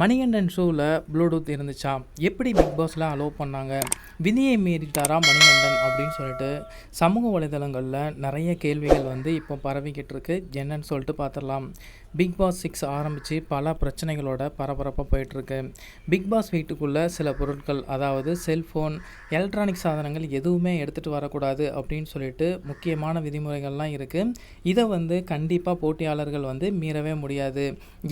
மணிகண்டன் ஷோவில் ப்ளூடூத் இருந்துச்சா? எப்படி பிக் பாஸில் அலோவ் பண்ணாங்க? விதியை மீறிட்டாரா மணிகண்டன் அப்படின்னு சொல்லிட்டு சமூக வலைதளங்களில் நிறைய கேள்விகள் வந்து இப்போ பரவிக்கிட்டு இருக்கு. என்னன்னு சொல்லிட்டு பார்த்துடலாம். பிக் பாஸ் சிக்ஸ் ஆரம்பித்து பல பிரச்சனைகளோட பரபரப்பாக போயிட்டுருக்கு பிக் பாஸ் வீட்டுக்குள்ளே சில பொருட்கள் அதாவது செல்ஃபோன் எலக்ட்ரானிக் சாதனங்கள் எதுவுமே எடுத்துகிட்டு வரக்கூடாது அப்படின்னு சொல்லிட்டு முக்கியமான விதிமுறைகள்லாம் இருக்குது இதை வந்து கண்டிப்பாக போட்டியாளர்கள் வந்து மீறவே முடியாது.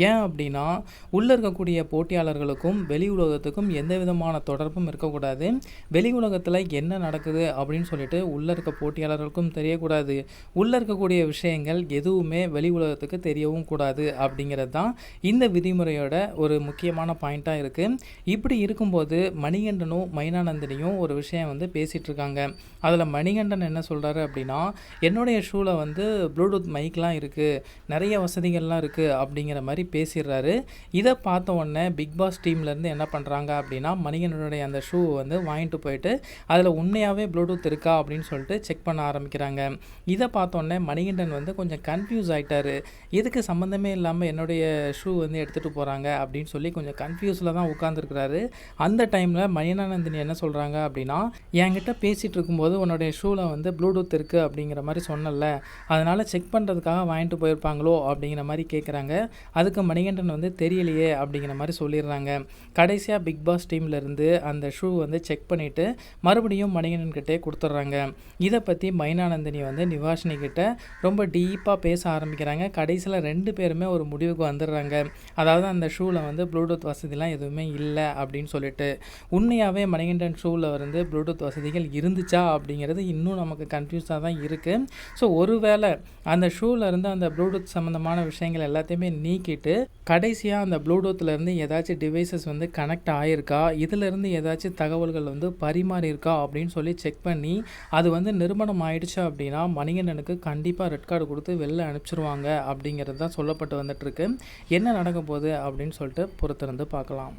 ஏன் அப்படின்னா உள்ளே இருக்கக்கூடிய போட்டியாளர்களுக்கும் வெளி உலகத்துக்கும் எந்த விதமான தொடர்பும் இருக்கக்கூடாது. வெளி உலகத்தில் என்ன நடக்குது அப்படின்னு சொல்லிட்டு உள்ளே இருக்க போட்டியாளர்களுக்கும் தெரியக்கூடாது. உள்ளே இருக்கக்கூடிய விஷயங்கள் எதுவுமே வெளி உலகத்துக்கு தெரியவும் கூடாது அப்படிங்கிறது தான் இந்த விதிமுறையோட ஒரு முக்கியமான பாயிண்ட்டாக இருக்குது இப்படி இருக்கும்போது மணிகண்டனும் மைனானந்தினியும் ஒரு விஷயம் வந்து பேசிகிட்டு இருக்காங்க. அதில் மணிகண்டன் என்ன சொல்கிறாரு அப்படின்னா என்னுடைய ஷூவில் வந்து ப்ளூடூத் மைக்லாம் இருக்குது நிறைய வசதிகள்லாம் இருக்குது அப்படிங்கிற மாதிரி பேசிடுறாரு. இதை பார்த்த உடனே பிக் பாஸ் டீம்லேருந்து என்ன பண்ணுறாங்க அப்படின்னா மணிகண்டனுடைய அந்த ஷூ வந்து வாங்கிட்டு போயிட்டு அதில் உண்மையாகவே ப்ளூடூத் இருக்கா அப்படின்னு சொல்லிட்டு செக் பண்ண ஆரம்பிக்கிறாங்க. இதை பார்த்தோன்னே மணிகண்டன் வந்து கொஞ்சம் கன்ஃபியூஸ் ஆகிட்டார் எதுக்கு சம்மந்தமே இல்லாமல் என்னுடைய ஷூ வந்து எடுத்துகிட்டு போகிறாங்க அப்படின்னு சொல்லி கொஞ்சம் கன்ஃபியூஸில் தான் உட்காந்துருக்கிறாரு அந்த டைமில் மணியனானந்தினி என்ன சொல்கிறாங்க அப்படின்னா என்கிட்ட பேசிகிட்டு இருக்கும்போது உன்னுடைய ஷூவில் வந்து ப்ளூடூத் இருக்குது அப்படிங்கிற மாதிரி சொன்னல அதனால் செக் பண்ணுறதுக்காக வாங்கிட்டு போயிருப்பாங்களோ அப்படிங்கிற மாதிரி கேட்குறாங்க அதுக்கு மணிகண்டன் வந்து தெரியலையே அப்படிங்கிற மாதிரி சொல்லிடுறாங்க. கடைசியாக பிக் பாஸ் டீம்லேருந்து அந்த ஷூ வந்து செக் பண்ணிவிட்டு மறுபடியும் மணிகண்டன்கிட்டே கொடுத்துட்றாங்க. இதை பற்றி மைனானந்தினி வந்து நிவாஷினி கிட்ட ரொம்ப டீப்பாக பேச ஆரம்பிக்கிறாங்க. கடைசியில் ரெண்டு பேருமே ஒரு முடிவுக்கு வந்துடுறாங்க. அதாவது அந்த ஷூவில் வந்து ப்ளூடூத் வசதிலாம் எதுவுமே இல்லை அப்படின்னு சொல்லிட்டு. உண்மையாகவே மணிகண்டன் ஷூவில் வந்து ப்ளூடூத் வசதிகள் இருந்துச்சா அப்படிங்கிறது இன்னும் நமக்கு கன்ஃபியூஸாக தான் இருக்குது ஸோ ஒருவேளை அந்த ஷூவில் இருந்து அந்த ப்ளூடூத் சம்மந்தமான விஷயங்கள் எல்லாத்தையுமே நீக்கிட்டு கடைசியாக அந்த ப்ளூடூத்லேருந்து ஏதாச்சும் டிவைசஸ் வந்து கனெக்ட் ஆகிருக்கா இதிலேருந்து ஏதாச்சும் தகவல்கள் வந்து பரிமாறி இருக்கா? அப்படின்னு சொல்லி செக் பண்ணி அது வந்து நிறுவனம் ஆயிடுச்சு அப்படின்னா மணிகண்டனுக்கு கண்டிப்பாக ரெட் கார்டு கொடுத்து வெளில அனுப்பிச்சிருவாங்க அப்படிங்கிறது தான் சொல்லப்பட்டு வந்துட்டுருக்கு என்ன நடக்க போகுது அப்படின்னு சொல்லிட்டு பொறுத்திருந்து பார்க்கலாம்.